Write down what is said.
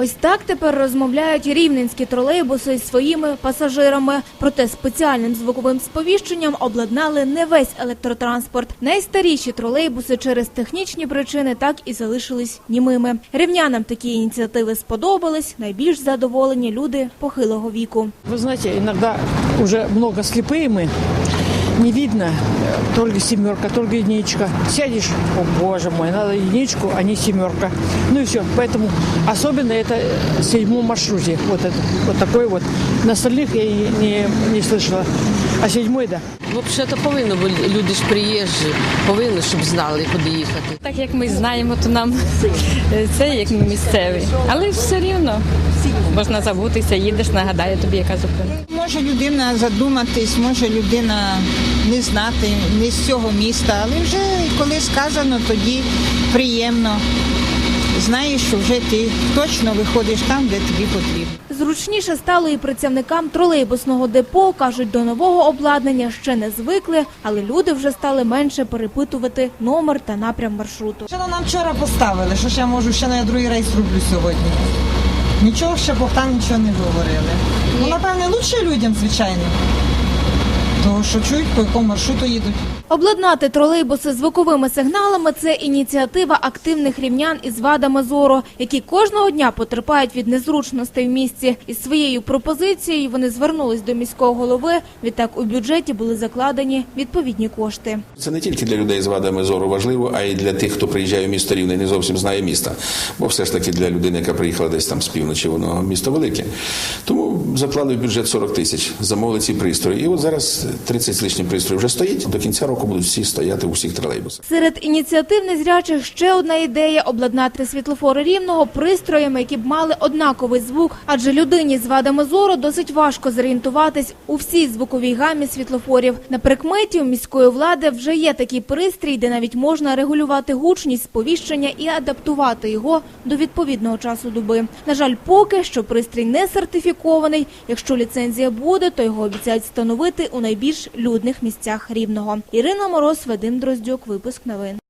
Ось так тепер розмовляють рівненські тролейбуси зі своїми пасажирами. Проте спеціальним звуковим сповіщенням обладнали не весь електротранспорт. Найстаріші тролейбуси через технічні причини так і залишились німими. Рівнянам такі ініціативи сподобались. Найбільш задоволені люди похилого віку. Вы знаете, иногда уже много слепые мы, не видно, э, только семерка, только единичка. Сядешь, о боже мой, надо единичку, а не семерка. Ну и все. Поэтому особенно это в седьмом маршруте. Вот, это, вот такой вот. На остальных я и не, не слышала. А седьмой, да. Взагалі повинно, бо люди ж приїжджі, повинні, щоб знали, куди їхати. Так як ми знаємо, то нам це як місцевий. Але все рівно можна забутися, їдеш, нагадає тобі, яка зупинка. Може людина задуматись, може людина не знати, не з цього міста, але вже коли сказано, тоді приємно. Знаєш, що вже ти точно виходиш там, де тобі потрібно. Зручніше стало і працівникам тролейбусного депо. кажуть, до нового обладнання ще не звикли, але люди вже стали менше перепитувати номер та напрям маршруту. Що нам вчора поставили? Що ж я можу ще на другий рейс роблю сьогодні? Нічого ще Богдан нічого не говорили. Ну, напевне, лучше людям, звичайно. Тому що чують, по якому маршруту їдуть. Обладнати тролейбуси звуковими сигналами це ініціатива активних рівнян із вадами зору, які кожного дня потерпають від незручностей в місті. Із своєю пропозицією вони звернулись до міського голови. Відтак у бюджеті були закладені відповідні кошти. Це не тільки для людей з вадами зору важливо, а й для тих, хто приїжджає в місто Рівне і не зовсім знає міста. Бо все ж таки для людини, яка приїхала десь там з півночі, воно місто велике. Тому заклали в бюджет 40 тисяч, замовили ці пристрої. І от зараз 30 з лишнім пристроїв вже стоїть. До кінця року будуть всі стояти у всіх тролейбусах. Серед ініціатив незрячих ще одна ідея обладнати світлофори рівного пристроями, які б мали однаковий звук. Адже людині з вадами зору досить важко зорієнтуватись у всій звуковій гамі світлофорів. На прикметі у міської влади вже є такий пристрій, де навіть можна регулювати гучність сповіщення і адаптувати його до відповідного часу доби. На жаль, поки що пристрій не сертифікований. Якщо ліцензія буде, то його обіцяють встановити у найбільш людних місцях рівного. Ірина Мороз, Вадим Дроздюк, випуск новин.